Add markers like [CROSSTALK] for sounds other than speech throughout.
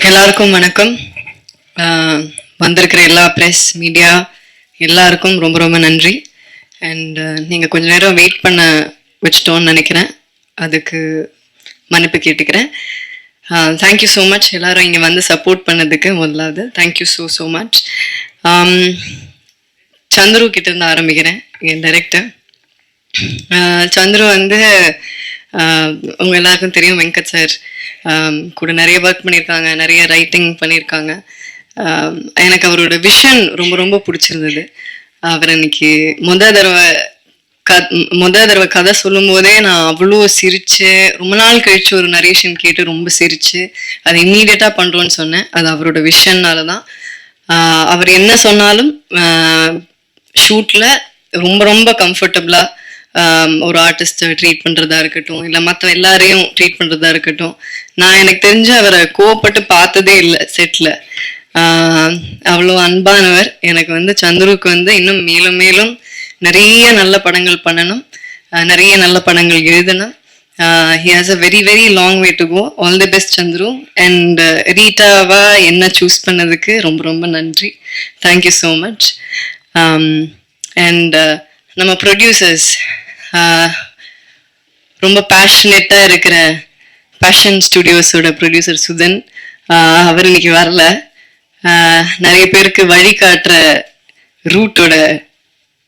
எல்லாருக்கும் வணக்கம். ஆஹ் வந்திருக்கிற எல்லா ப்ரெஸ் மீடியா எல்லாருக்கும் ரொம்ப ரொம்ப நன்றி. அண்ட் நீங்கள் கொஞ்ச நேரம் வெயிட் பண்ண வச்சிட்டோன்னு நினைக்கிறேன். அதுக்கு மன்னிப்பு கேட்டுக்கிறேன். தேங்க்யூ ஸோ மச் எல்லாரும் இங்கே வந்து சப்போர்ட் பண்ணதுக்கு முதலாவது thank you so so much Chandru கிட்ட இருந்து ஆரம்பிக்கிறேன் என் டைரக்டர் சந்துரு வந்து ஆஹ் உங்க எல்லாருக்கும் தெரியும் வெங்கட் சார் கூட நிறைய ஒர்க் பண்ணியிருக்காங்க நிறைய ரைட்டிங் பண்ணியிருக்காங்க. எனக்கு அவரோட விஷன் ரொம்ப ரொம்ப பிடிச்சிருந்தது. அவர் இன்னைக்கு முத தடவை க முத தடவை கதை சொல்லும் போதே நான் அவ்வளோ சிரிச்சு ரொம்ப நாள் கழிச்சு ஒரு நரேஷன் கேட்டு ரொம்ப சிரிச்சு அதை இம்மீடியட்டாக பண்ணுறோன்னு சொன்னேன். அது அவரோட விஷன்னால தான் அவர் என்ன சொன்னாலும் ஷூட்டில் ரொம்ப ரொம்ப கம்ஃபர்டபுளாக ஒரு ஆர்டிஸ்ட்டை ட்ரீட் பண்ணுறதா இருக்கட்டும் இல்லை மற்ற எல்லாரையும் ட்ரீட் பண்ணுறதா இருக்கட்டும். நான் எனக்கு தெரிஞ்சு அவரை கோவப்பட்டு பார்த்ததே இல்லை செட்டில் அவ்வளோ அன்பானவர். எனக்கு வந்து சந்துருக்கு வந்து இன்னும் மேலும் மேலும் நிறைய நல்ல படங்கள் பண்ணணும். நிறைய நல்ல படங்கள் எழுதணும். He has a very very long way to go all the best Chandru. And ரீட்டாவா என்ன சூஸ் பண்ணதுக்கு ரொம்ப ரொம்ப நன்றி. Thank you so much and நம்ம ப்ரொடியூசர்ஸ் ரொம்ப பேஷனேட்டாக இருக்கிற பேஷன் ஸ்டுடியோஸோட ப்ரொடியூசர் சுதன் அவர் இன்னைக்கு வரல. நிறைய பேருக்கு வழி காட்டுற ரூட்டோட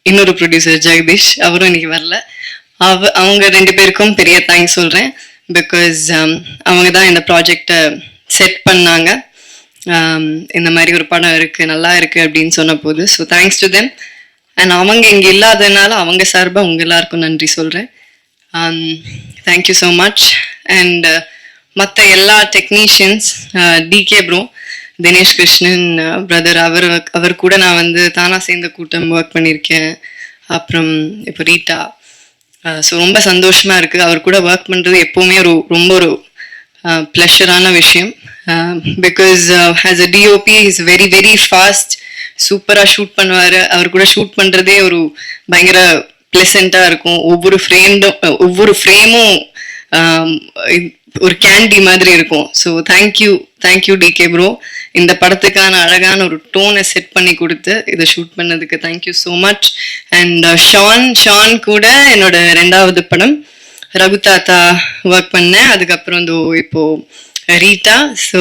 இன்னொரு ப்ரொடியூசர் ஜெகதீஷ் அவரும் இன்னைக்கு வரல. அவ அவங்க ரெண்டு பேருக்கும் பெரிய தேங்க்ஸ் சொல்கிறேன் பிகாஸ் அவங்க தான் இந்த ப்ராஜெக்டை செட் பண்ணாங்க. இந்த மாதிரி ஒரு படம் இருக்கு நல்லா இருக்கு அப்படின்னு சொன்ன போது so thanks to them and அவங்க இங்கே இல்லாததுனால அவங்க சார்பாக உங்க எல்லாருக்கும் நன்றி சொல்கிறேன் தேங்க்யூ ஸோ மச் அண்ட் மற்ற எல்லா technicians DK bro Dinesh Krishnan brother அவர் அவர் கூட நான் வந்து தானா சேர்ந்த கூட்டம் ஒர்க் பண்ணியிருக்கேன் அப்புறம் இப்போ ரீட்டா. Uh, ஸோ ரொம்ப சந்தோஷமா இருக்கு. அவர் கூட ஒர்க் பண்றது எப்போவுமே ஒரு ரொம்ப ஒரு uh, ப்ளஷரான விஷயம். Because has a DOP is very very fast சூப்பரா ஷூட் பண்ணுவாரு. அவர் கூட ஷூட் பண்றதே ஒரு பயங்கர பிளசண்டா இருக்கும். ஒவ்வொரு ஃப்ரேண்டும் ஒவ்வொரு ஃப்ரேமும் ஒரு கேண்டி மாதிரி இருக்கும். So thank you thank you DK bro இந்த படத்துக்கான அழகான ஒரு டோனை செட் பண்ணி கொடுத்து இதை ஷூட் பண்ணதுக்கு thank you so much and Shaan Shaan கூட என்னோட ரெண்டாவது படம் ரகு தாத்தா ஒர்க் பண்ணேன். அதுக்கப்புறம் இந்த இப்போ ரீட்டா. ஸோ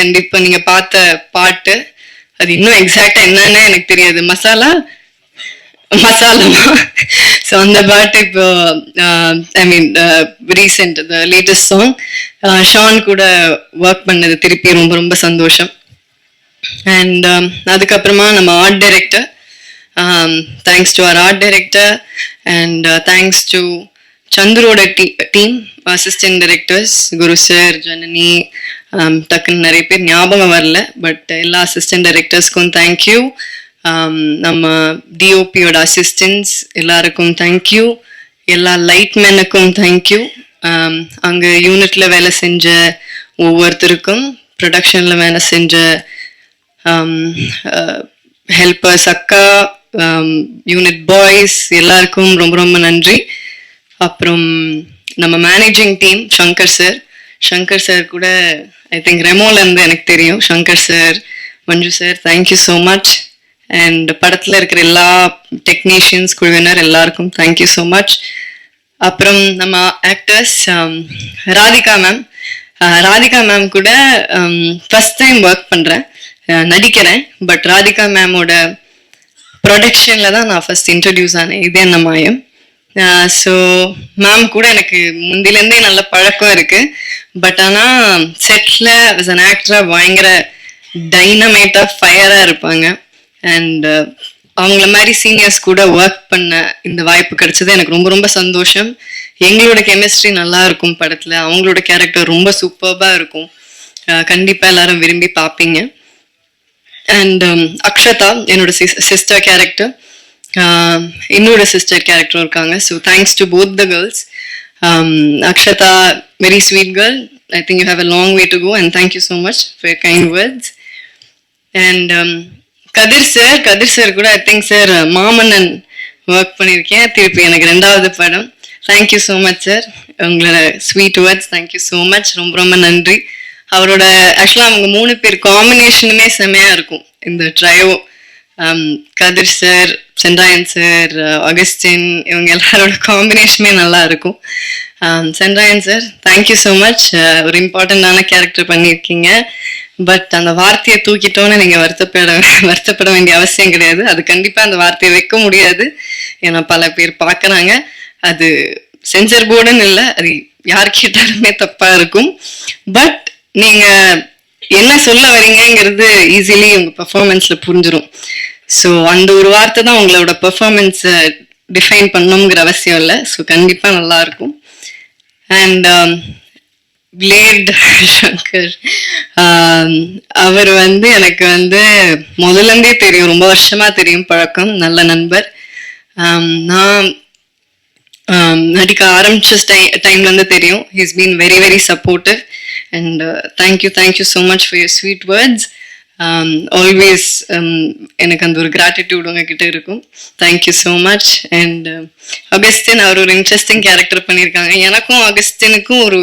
அண்ட் இப்போ நீங்கள் பார்த்த பாட்டு அது இன்னும் எக்ஸாக்டா என்னன்னு எனக்கு தெரியாது. மசாலா மசாலா. ஸோ அந்த பாட்டு இப்போ I mean recent the latest song Shaan கூட ஒர்க் பண்ணது திருப்பி ரொம்ப ரொம்ப சந்தோஷம். அண்ட் அதுக்கப்புறமா நம்ம art director thanks to our art director and thanks to சந்துரோட team assistant directors Guru sir Janani um, டக்குன்னு நிறைய பேர் ஞாபகம் வரல பட் எல்லா அசிஸ்டன்ட் டைரக்டர்ஸ்க்கும் தேங்க்யூ நம்ம டிஓபியோட அசிஸ்டன்ஸ் எல்லாருக்கும் தேங்க்யூ எல்லா லைட்மேனுக்கும் தேங்க்யூ அங்கே யூனிட்டில் வேலை செஞ்ச ஒவ்வொருத்தருக்கும் ப்ரொடக்ஷனில் வேலை செஞ்ச um, uh, ஹெல்பர்ஸ் அக்கா um, யூனிட் பாய்ஸ் எல்லாருக்கும் ரொம்ப ரொம்ப நன்றி. அப்புறம் நம்ம managing team Shankar sir Shankar sir கூட ஐ திங்க் ரெமோலேருந்து எனக்கு தெரியும். Shankar sir Manju sir thank you so much and படத்தில் இருக்கிற எல்லா டெக்னீஷியன்ஸ் குழுவினர் எல்லாருக்கும் தேங்க்யூ ஸோ மச் அப்புறம் நம்ம actors um, Radhika ma'am Radhika ma'am கூட ஃபஸ்ட் டைம் ஒர்க் பண்ணுறேன் நடிக்கிறேன். பட் ராதிகா மேமோட ப்ரொடக்ஷனில் தான் நான் ஃபஸ்ட் இன்ட்ரடியூஸ் ஆனேன். இது என்ன மாயம் ஸோ மேம் கூட எனக்கு முந்திலேருந்தே நல்ல பழக்கம் இருக்கு. பட் ஆனால் செட்டில் அஸ் அன் ஆக்டராக பயங்கர டைனமேட்டாக ஃபயராக இருப்பாங்க. அண்ட் அவங்கள மாதிரி சீனியர்ஸ் கூட ஒர்க் பண்ண இந்த வாய்ப்பு கிடைச்சது எனக்கு ரொம்ப ரொம்ப சந்தோஷம். எங்களோட கெமிஸ்ட்ரி நல்லா இருக்கும் படத்தில். அவங்களோட கேரக்டர் ரொம்ப சூப்பர்பாக இருக்கும். கண்டிப்பாக எல்லாரும் விரும்பி பார்ப்பீங்க அண்ட் அக்ஷதா என்னோட சிஸ்டர் கேரக்டர் என்னோட சிஸ்டர் கேரக்டரும் இருக்காங்க. So thanks to both the girls Akshata very sweet girl I think you have a long way to go and thank you so much for kind words and Kathir sir Kathir sir கூட I think sir Maamannan work பண்ணியிருக்கேன் திருப்பி எனக்கு ரெண்டாவது படம். Thank you so much sir உங்களோட sweet words thank you so much ரொம்ப ரொம்ப நன்றி. அவரோட ஆக்சுவலாக அவங்க மூணு பேர் காம்பினேஷனுமே செமையா இருக்கும். இந்த trio Kathir sir Senrayan sir Augustine இவங்க எல்லாரோட காம்பினேஷனுமே நல்லா இருக்கும். Senrayan sir thank you so much ஒரு இம்பார்ட்டண்ட்டான கேரக்டர் பண்ணியிருக்கீங்க. பட் அந்த வார்த்தையை தூக்கிட்டோன்னு நீங்கள் வருத்தப்பட வருத்தப்பட வேண்டிய அவசியம் கிடையாது. அது கண்டிப்பாக அந்த வார்த்தையை வைக்க முடியாது. ஏன்னா பல பேர் பார்க்குறாங்க. அது சென்சர் போர்டுன்னு இல்லை அது யார் கேட்டாலுமே தப்பாக இருக்கும். பட் நீங்கள் என்ன சொல்ல வரீங்கங்கிறது ஈஸிலி உங்கள் பர்ஃபார்மன்ஸில் புரிஞ்சிடும் ஸோ அந்த ஒரு வார்த்தை தான் உங்களோட பெர்ஃபார்மன்ஸை டிஃபைன் பண்ணணுங்கிற அவசியம் இல்லை. ஸோ கண்டிப்பாக நல்லாயிருக்கும் and blade um, Shankar um, அவர் வந்து எனக்கு வந்து முதல்ல இருந்தே தெரியும். ரொம்ப வருஷமா தெரியும் பழக்கம். நல்ல நண்பர். Um, நான் நடிக்க ஆரம்பிச்ச டை டைம்லேருந்து தெரியும். He's been very very supportive and thank you thank you so much for your sweet words Um, always um, எனக்கு அந்த ஒரு கிராட்டிடியூட் உங்ககிட்ட இருக்கும். தேங்க்யூ ஸோ மச் அண்ட் அகஸ்தின் அவர் ஒரு இன்ட்ரெஸ்டிங் கேரக்டர் பண்ணியிருக்காங்க. எனக்கும் அகஸ்தினுக்கும் ஒரு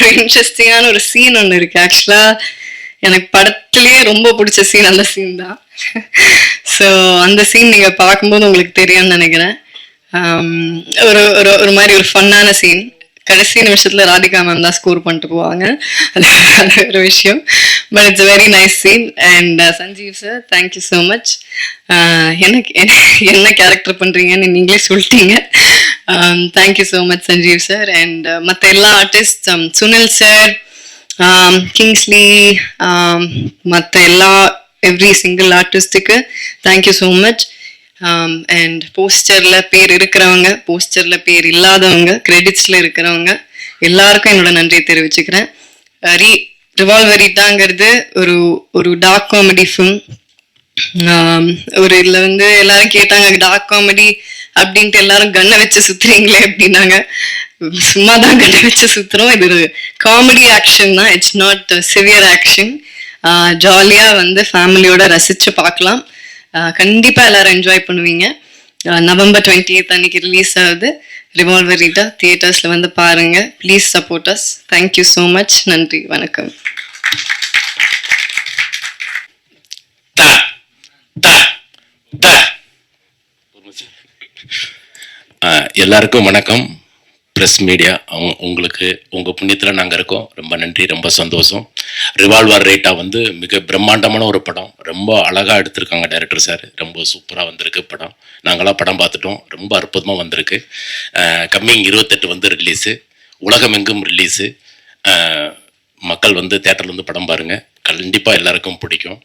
ஒரு இன்ட்ரெஸ்டிங்கான ஒரு சீன் ஒன்று இருக்கு. ஆக்சுவலாக எனக்கு படத்துலேயே ரொம்ப பிடிச்ச சீன் அந்த சீன் தான். ஸோ அந்த சீன் நீங்கள் பார்க்கும்போது உங்களுக்கு தெரியும்னு நினைக்கிறேன். Um, ஒரு ஒரு ஒரு மாதிரி ஒரு ஃபன்னான சீன் கடைசி நிமிஷத்தில் ராதிகா மேம் தான் ஸ்கோர் பண்ணிட்டு போவாங்க. அது அது ஒரு விஷயம். But it's very nice scene and Sanjeev sir thank you so much எனக்கு என்ன கேரக்டர் பண்ணுறீங்கன்னு நீங்களே சொல்லிட்டீங்க. Thank you so much Sanjeev sir and மற்ற எல்லா ஆர்டிஸ்ட் சுனில் சார் கிங்ஸ்லி மற்ற எல்லா every single ஆர்டிஸ்ட்டுக்கு thank you so much and போஸ்டரில் பேர் இருக்கிறவங்க போஸ்டரில் பேர் இல்லாதவங்க கிரெடிட்ஸில் இருக்கிறவங்க எல்லாருக்கும் என்னோட நன்றியை தெரிவிச்சுக்கிறேன். ரீ ரிவால்வரிட்டாங்கிறது ஒரு ஒரு டார்க் காமெடி ஃபிலிம் ஒரு இதில் வந்து எல்லாரும் கேட்டாங்க டார்க் காமெடி அப்படின்ட்டு எல்லாரும் கண்ணை வச்சு சுத்துறீங்களே அப்படின்னாங்க. சும்மா தான் கண்ணை வச்சு சுத்துறோம். இது ஒரு காமெடி ஆக்ஷன் தான். இட்ஸ் நாட் சிவியர் ஆக்ஷன் ஜாலியாக வந்து ஃபேமிலியோட ரசித்து பார்க்கலாம். கண்டிப்பாக எல்லாரும் என்ஜாய் பண்ணுவீங்க. நவம்பர் டுவெண்ட்டி அன்னைக்கு ரிலீஸ் ஆகுது. ரிவால்வரிட்டா தியேட்டர்ஸில் தியேட்டர்ஸ்ல வந்து பாருங்க. Please support us thank you so much நன்றி. வணக்கம். த த த. எல்லாருக்கும் வணக்கம். ப்ரெஸ் மீடியா அவங்க உங்களுக்கு உங்கள் புண்ணியத்தில் நாங்கள் இருக்கோம். ரொம்ப நன்றி ரொம்ப சந்தோஷம். ரிவால்வர் ரேட்டா வந்து மிக பிரம்மாண்டமான ஒரு படம். ரொம்ப அழகாக எடுத்திருக்காங்க டைரக்டர் சார் ரொம்ப சூப்பராக வந்திருக்கு படம். நாங்களாம் படம் பார்த்துட்டோம். ரொம்ப அற்புதமாக வந்திருக்கு. கம்மிங் இருபத்தெட்டு வந்து ரிலீஸு உலகமெங்கும் ரிலீஸு மக்கள் வந்து தேட்டரில் வந்து படம் பாருங்கள் கண்டிப்பாக எல்லாருக்கும் பிடிக்கும்.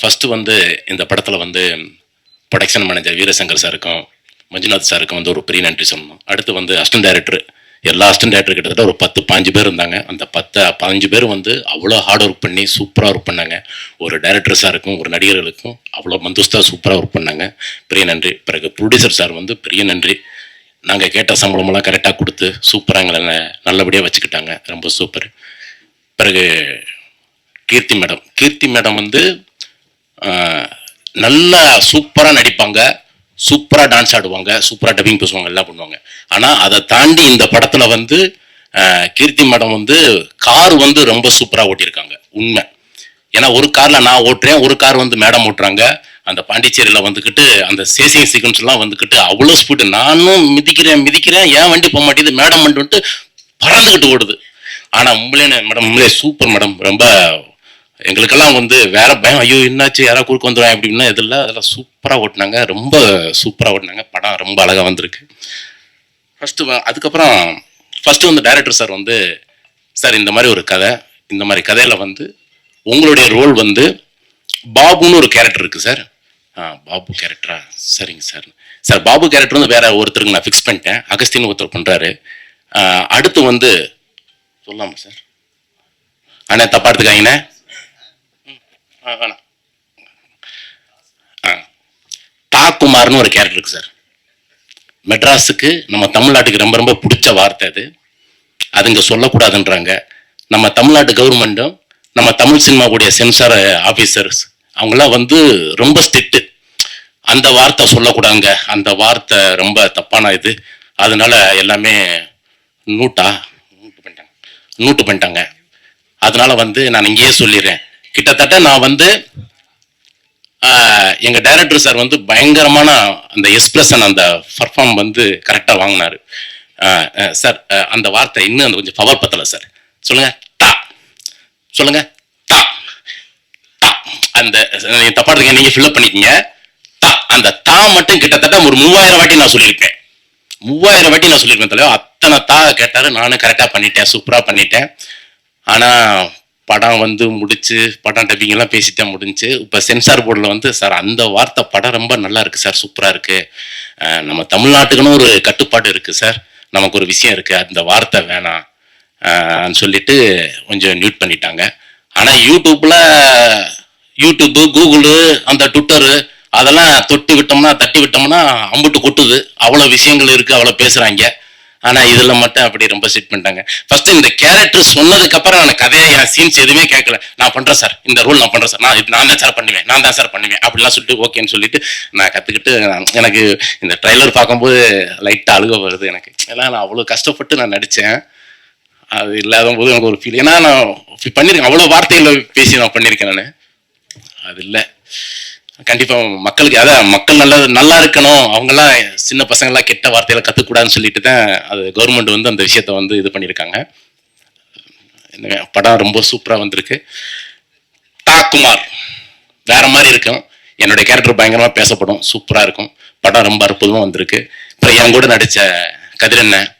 ஃபஸ்ட்டு வந்து இந்த படத்தில் வந்து ப்ரொடக்ஷன் மேனேஜர் வீரசங்கர் சாருக்கும் மஞ்சுநாத் சாருக்கு வந்து ஒரு பெரிய நன்றி சொல்லணும். அடுத்து வந்து அஸ்டன் டைரக்டர் எல்லா அஸ்டன் டைரக்டர் கிட்டத்தட்ட ஒரு பத்து பாஞ்சு பேர் இருந்தாங்க. அந்த பத்து பதினஞ்சு பேர் வந்து அவ்வளோ ஹார்ட் ஒர்க் பண்ணி சூப்பராக ஒர்க் பண்ணாங்க. ஒரு டைரக்டர் சாருக்கும் ஒரு நடிகர்களுக்கும் அவ்வளோ மந்துஸ்தாக சூப்பராக ஒர்க் பண்ணாங்க. பெரிய நன்றி. பிறகு ப்ரொடியூசர் சார் வந்து பெரிய நன்றி. நாங்கள் கேட்ட சம்பளமெல்லாம் கரெக்டாக கொடுத்து சூப்பராக எங்களை நல்லபடியாக வச்சுக்கிட்டாங்க. ரொம்ப சூப்பர் பிறகு கீர்த்தி மேடம். கீர்த்தி மேடம் வந்து நல்லா சூப்பராக நடிப்பாங்க. சூப்பராக டான்ஸ் ஆடுவாங்க சூப்பராக டப்பிங் பேசுவாங்க எல்லாம் பண்ணுவாங்க. ஆனால் அதை தாண்டி இந்த படத்தில் வந்து கீர்த்தி மேடம் வந்து கார் வந்து ரொம்ப சூப்பராக ஓட்டியிருக்காங்க உண்மை. ஏன்னா ஒரு காரில் நான் ஓட்டுறேன் ஒரு கார் வந்து மேடம் ஓட்டுறாங்க. அந்த பாண்டிச்சேரியில் வந்துக்கிட்டு அந்த சேசிங் சீக்வன்ஸ்லாம் வந்துக்கிட்டு அவ்வளோ ஸ்பீடு நானும் மிதிக்கிறேன் மிதிக்கிறேன் ஏன் வண்டி போக மாட்டேங்குது மேடம் வந்துட்டு பறந்துக்கிட்டு ஓடுது. ஆனால் உங்களே மேடம் உங்களே சூப்பர் மேடம் ரொம்ப எங்களுக்கெல்லாம் வந்து வேற பயம் ஐயோ என்னாச்சு? யாராவது குறுக்க வந்துடுவாங்க அப்படின்னா இதில் அதெல்லாம் சூப்பராக ஓட்டினாங்க. ரொம்ப சூப்பராக ஓட்டினாங்க. படம் ரொம்ப அழகாக வந்திருக்கு. ஃபஸ்ட்டு அதுக்கப்புறம் ஃபஸ்ட்டு வந்து டைரக்டர் சார் வந்து சார் இந்த மாதிரி ஒரு கதை இந்த மாதிரி கதையில் வந்து உங்களுடைய ரோல் வந்து பாபுன்னு ஒரு கேரக்டர் இருக்குது சார் ஆ பாபு கேரக்டரா சரிங்க சார் சார் பாபு கேரக்டர் வந்து வேற ஒருத்தருக்கு நான் ஃபிக்ஸ் பண்ணிட்டேன். அகஸ்தின் ஒருத்தர் பண்ணுறாரு அடுத்து வந்து சொல்லாமா சார் அண்ணா தப்பா எடுத்துக்காங்கண்ணே வேணாம் ஆ தாக்குமார்னு ஒரு கேரக்டர் இருக்கு சார் மெட்ராஸுக்கு நம்ம தமிழ்நாட்டுக்கு ரொம்ப ரொம்ப பிடிச்ச வார்த்தை அது. அதுங்க சொல்லக்கூடாதுன்றாங்க. நம்ம தமிழ்நாட்டு கவர்மெண்ட்டும் நம்ம தமிழ் சினிமாவுடைய சென்சார் ஆஃபீஸர்ஸ் அவங்களாம் வந்து ரொம்ப ஸ்ட்ரிக்ட்டு அந்த வார்த்தை சொல்லக்கூடாதுங்க. அந்த வார்த்தை ரொம்ப தப்பான இது. அதனால எல்லாமே நூட்டா நூட்டு பண்ணிட்டாங்க. நூட்டு பண்ணிட்டாங்க. அதனால வந்து நான் இங்கேயே சொல்லிடுறேன். கிட்டத்தட்ட நான் வந்து ஆஹ், எங்க டைரக்டர் சார் வந்து பயங்கரமான அந்த எக்ஸ்பிரஷன் அந்த பர்ஃபார்ம் வந்து கரெக்டாக வாங்கினாரு. ஆஹ், சார் அந்த வார்த்தை இன்னும் அந்த கொஞ்சம் பவர் பத்தலை சார் சொல்லுங்க. தா சொல்லுங்க. தா தா அந்த நீங்க தப்பா இருக்கீங்க நீங்க ஃபில்அப் பண்ணிக்கீங்க. தா அந்த தா மட்டும் கிட்டத்தட்ட ஒரு மூவாயிரம் வாட்டி நான் சொல்லியிருப்பேன் மூவாயிரம் வாட்டி நான் சொல்லியிருப்பேன் தலைவா அத்தனை தா கேட்டாரு. நானும் கரெக்டாக பண்ணிட்டேன். சூப்பராக பண்ணிட்டேன். ஆனால் படம் வந்து முடிச்சு படம் டப்பிங்கெல்லாம் பேசிட்டே முடிஞ்சு இப்போ சென்சார் போர்டில் வந்து சார் அந்த வார்த்தை படம் ரொம்ப நல்லா இருக்குது சார். சூப்பராக இருக்குது நம்ம தமிழ்நாட்டுக்குன்னு ஒரு கட்டுப்பாடு இருக்குது சார். நமக்கு ஒரு விஷயம் இருக்குது அந்த வார்த்தை வேணாம். சொல்லிட்டு கொஞ்சம் மியூட் பண்ணிட்டாங்க. ஆனால் யூடியூப்பில் யூடியூப்பு கூகுளு அந்த ட்விட்டரு அதெல்லாம் தொட்டு விட்டோம்னா தட்டி விட்டோம்னா அம்புட்டு கொட்டுது. அவ்வளோ விஷயங்கள் இருக்குது அவ்வளோ பேசுகிறாங்க ஆனா இதுல மட்டும் அப்படி ரொம்ப செட் பண்ணிட்டாங்க. ஃபர்ஸ்ட் இந்த கேரக்டர் சொன்னதுக்கு அப்புறம் நான் கதையை என் சீன்ஸ் எதுவுமே கேட்கல. நான் பண்றேன் சார் இந்த ரூல் நான் பண்றேன் சார் நான் இது நான் தான் சார் பண்ணுவேன்? நான் தான் சார் பண்ணுவேன். அப்படிலாம் சொல்லிட்டு ஓகேன்னு சொல்லிட்டு நான் கத்துக்கிட்டு எனக்கு இந்த ட்ரைலர் பார்க்கும்போது லைட்டா அழுக வருது எனக்கு. ஏன்னா நான் அவ்வளவு கஷ்டப்பட்டு நான் நடிச்சேன். அது இல்லாத போது எனக்கு ஒரு ஃபீல் ஏன்னா நான் இப்படி பண்ணியிருக்கேன் அவ்வளோ வார்த்தைகளை பேசி நான் பண்ணியிருக்கேன் நான். அது இல்லை. கண்டிப்பா மக்களுக்கு அதான் மக்கள் நல்லா நல்லா இருக்கணும். அவங்கெல்லாம் சின்ன பசங்கள்லாம் கெட்ட வார்த்தையில கற்றுக்கூடாதுன்னு சொல்லிட்டு தான் அது கவர்மெண்ட் வந்து அந்த விஷயத்த வந்து இது பண்ணியிருக்காங்க. படம் ரொம்ப சூப்பராக வந்திருக்கு. தா குமார் வேற மாதிரி இருக்கும். என்னுடைய கேரக்டர் பயங்கரமா பேசப்படும் சூப்பரா இருக்கும். படம் ரொம்ப அற்புதமா வந்திருக்கு. அப்புறம் என் கூட நடிச்ச கதிரண்ணன்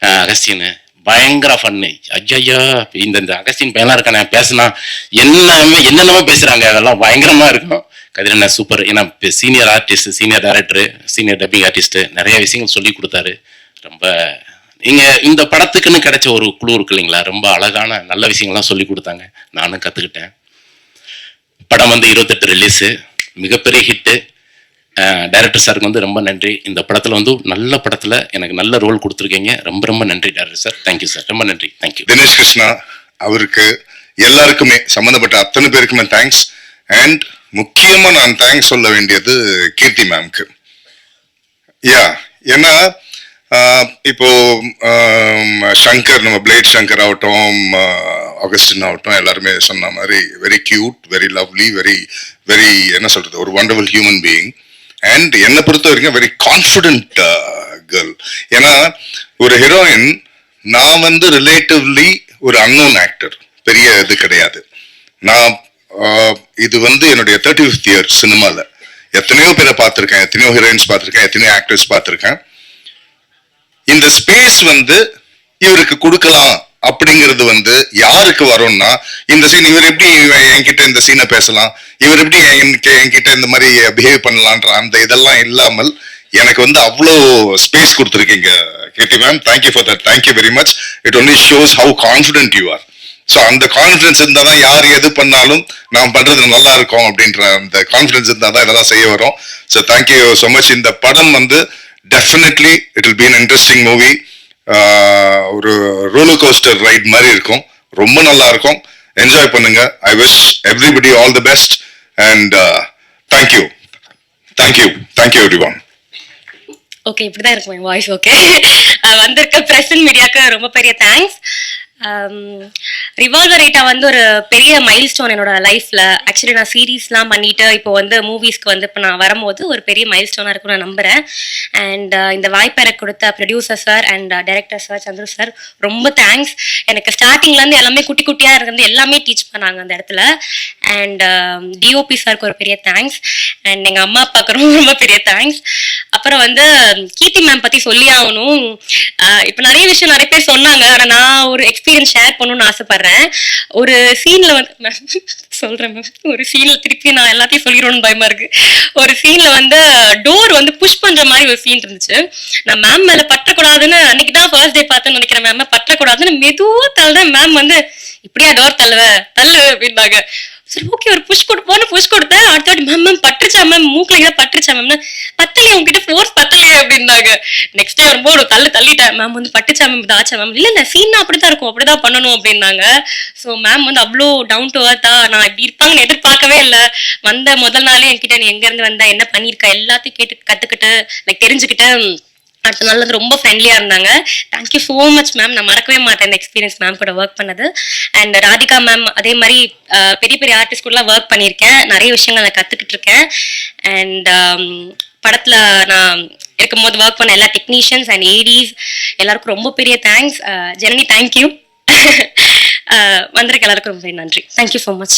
அஹ் அகஸ்டின் பயங்கர ஃபன்னு ஐயா இந்த இந்த அகஸ்டின் பையன்லாம் இருக்கானே பேசினா என்னமே என்னென்னமோ பேசுறாங்க அதெல்லாம் பயங்கரமா இருக்கும். கதிரண்ணா சூப்பர் ஏன்னா senior artist senior director senior dubbing artist நிறைய விஷயங்கள் சொல்லி கொடுத்தாரு. ரொம்ப நீங்கள் இந்த படத்துக்குன்னு கிடைச்ச ஒரு குழு இருக்கு இல்லைங்களா? ரொம்ப அழகான நல்ல விஷயங்கள்லாம் சொல்லி கொடுத்தாங்க. நானும் கற்றுக்கிட்டேன் படம் வந்து இருபத்தெட்டு ரிலீஸு மிகப்பெரிய ஹிட்டு டைரக்டர் சாருக்கு வந்து ரொம்ப நன்றி. இந்த படத்தில் வந்து நல்ல படத்தில் எனக்கு நல்ல ரோல் கொடுத்துருக்கீங்க. ரொம்ப ரொம்ப நன்றி டைரக்டர் சார் தேங்க்யூ சார் ரொம்ப நன்றி. தேங்க்யூ தினேஷ் கிருஷ்ணா அவருக்கு எல்லாருக்குமே சம்மந்தப்பட்ட அத்தனை பேருக்குமே தேங்க்ஸ் அண்ட் முக்கியமா நான் தேங்க்ஸ் சொல்ல வேண்டியது கீர்த்தி மேம்க்கு யா ஏன்னா இப்போ சங்கர் நம்ம பிளேட் சங்கர் ஆகட்டும் அகஸ்டின் ஆகஸ்டின் ஆகட்டும் எல்லாருமே சொன்ன மாதிரி very cute very lovely very very என்ன சொல்றது ஒரு வண்டர்ஃபுல் ஹியூமன் பீயிங் அண்ட் என்னை பொறுத்த வரைக்கும் வெரி கான்ஃபிடென்ட் கேர்ள் ஏன்னா ஒரு ஹீரோயின் நான் வந்து ரிலேட்டிவ்லி ஒரு அன்னோன் ஆக்டர் பெரிய இது கிடையாது. நான் இது வந்து என்னுடைய தேர்ட்டி ஃபிஃப்த் இயர் சினிமால. எத்தனையோ பேரை பார்த்துருக்கேன் எத்தனையோ ஹீரோயின்ஸ் பார்த்துருக்கேன் எத்தனையோ ஆக்டர்ஸ் பார்த்துருக்கேன். இந்த ஸ்பேஸ் வந்து இவருக்கு கொடுக்கலாம் அப்படிங்கிறது வந்து யாருக்கு வரும்னா இந்த சீன் இவர் எப்படி என்கிட்ட இந்த சீனை பேசலாம் இவர் எப்படி என்கிட்ட என்கிட்ட இந்த மாதிரி பிஹேவ் பண்ணலான்ற அந்த இதெல்லாம் இல்லாமல் எனக்கு வந்து அவ்வளோ ஸ்பேஸ் கொடுத்துருக்கீங்க. Katie ma'am thank you for that thank you very much it only shows how confident you are so அந்த கான்ஃபிடன்ஸ் இருந்தால் தான் யார் எது பண்ணாலும் நாம் பண்றது நல்லா இருக்கும் அப்படின்ற அந்த கான்ஃபிடன்ஸ் இருந்தால் தான் இதெல்லாம் செய்ய வரும். ஸோ தேங்க்யூ ஸோ மச் இந்த படம் வந்து definitely it will be an interesting movie ஒரு ரோலர் கோஸ்டர் ரைட் மாதிரி இருக்கும். ரொம்ப நல்லா இருக்கும். என்ஜாய் பண்ணுங்க. I wish everybody all the best and thank you thank you thank you every one okay இப்படிதான் இருக்கும் என் வாய்ஸ் ஓகே வந்திருக்க பிரஸ் மீடியாவுக்கு ரொம்ப பெரிய தேங்க்ஸ் Um, ரிவால்வர் ரேட்டா வந்து ஒரு பெரிய மைல் ஸ்டோன் என்னோட லைஃப்ல ஆக்சுவலி நான் சீரீஸ்லாம் பண்ணிட்டு இப்போ வந்து மூவிஸ்க்கு வந்து இப்போ நான் வரும்போது ஒரு பெரிய மைல் ஸ்டோனாக இருக்கும் நான் நம்புறேன். அண்ட் uh, இந்த வாய்ப்பை எனக்கு கொடுத்த producer sir and director sir Chandru sir ரொம்ப தேங்க்ஸ் எனக்கு ஸ்டார்டிங்ல இருந்து எல்லாமே குட்டி குட்டியா இருந்து எல்லாமே டீச் பண்ணாங்க அந்த இடத்துல. அண்ட் டிஓபி சாருக்கு ஒரு பெரிய தேங்க்ஸ் அண்ட் எங்க அம்மா அப்பாவுக்கு ரொம்ப ரொம்ப பெரிய தேங்க்ஸ் அப்புறம் வந்து கீர்த்தி மேம் பத்தி சொல்லி ஆகணும். Uh, இப்போ நிறைய விஷயம் நிறைய பேர் சொன்னாங்க. ஆனால் நான் ஒரு எக்ஸ்பீரியன்ஸ் ஷேர் பண்ணணும்னு ஆசைப்படுறேன். ஒரு சீன்ல வந்து சொல்றேன் மேம் ஒரு சீன்ல திருப்பி நான் எல்லாத்தையும் சொல்லிடணும்னு பயமா இருக்கு. ஒரு சீன்ல வந்து டோர் வந்து புஷ் பண்ற மாதிரி ஒரு சீன் இருந்துச்சு. நான் மேம் மேல பற்றக்கூடாதுன்னு அன்னைக்கு தான் ஃபர்ஸ்ட் டே பார்த்தேன்னு நினைக்கிறேன் மேம் பற்றக்கூடாதுன்னு மெதுவா தள்ளுறேன். மேம் வந்து இப்படியா டோர் தள்ளுவ? தள்ளு அப்படின்னாங்க. சரி ஓகே ஒரு புஷ் கொடுப்போன்னு புஷ் கொடுத்தேன் அடுத்த வாட்டி மேம் மேம் பட்டுச்சா மேம் மூக்கில் எங்கேயா பட்டுச்சா மேம் பத்தலையே உங்ககிட்ட ஃபோர்ஸ் பத்தலையே அப்படின்னாங்க. நெக்ஸ்ட் டே வரும்போது ஒரு தள்ளு தள்ளிட்டேன். மேம் வந்து பட்டுச்சா மேம் இது மேம் இல்லை இல்லை சீனா அப்படிதான் இருக்கும். அப்படிதான் பண்ணணும் அப்படின்னாங்க. ஸோ மேம் வந்து அவ்வளோ டவுன் டு அர்த்தா நான் இப்படி இருப்பாங்கன்னு எதிர்பார்க்கவே இல்லை. வந்த முதல் நாளே என்கிட்ட நீ எங்கேருந்து வந்த என்ன பண்ணியிருக்க? எல்லாத்தையும் கேட்டு கற்றுக்கிட்டு லைக் தெரிஞ்சுக்கிட்டு அடுத்த நாள் வந்து ரொம்ப ஃப்ரெண்ட்லியாக இருந்தாங்க தேங்க்யூ ஸோ மச் மேம் நான் மறக்கவே மாட்டேன் இந்த எக்ஸ்பீரியன்ஸ் மேம் கூட ஒர்க் பண்ணது. அண்ட் ராதிகா மேம் அதே மாதிரி பெரிய பெரிய ஆர்டிஸ்ட் கூடலாம் ஒர்க் பண்ணியிருக்கேன். நிறைய விஷயங்கள் நான் கற்றுக்கிட்டு இருக்கேன். அண்ட் um, படத்தில் நான் இருக்கும்போது ஒர்க் பண்ண எல்லா டெக்னீஷியன்ஸ் அண்ட் ஏடிஸ் எல்லாருக்கும் ரொம்ப பெரிய தேங்க்ஸ் ஜனனி தேங்க்யூ [LAUGHS] வந்திருக்க எல்லாருக்கும் ரொம்ப நன்றி. Thank you so much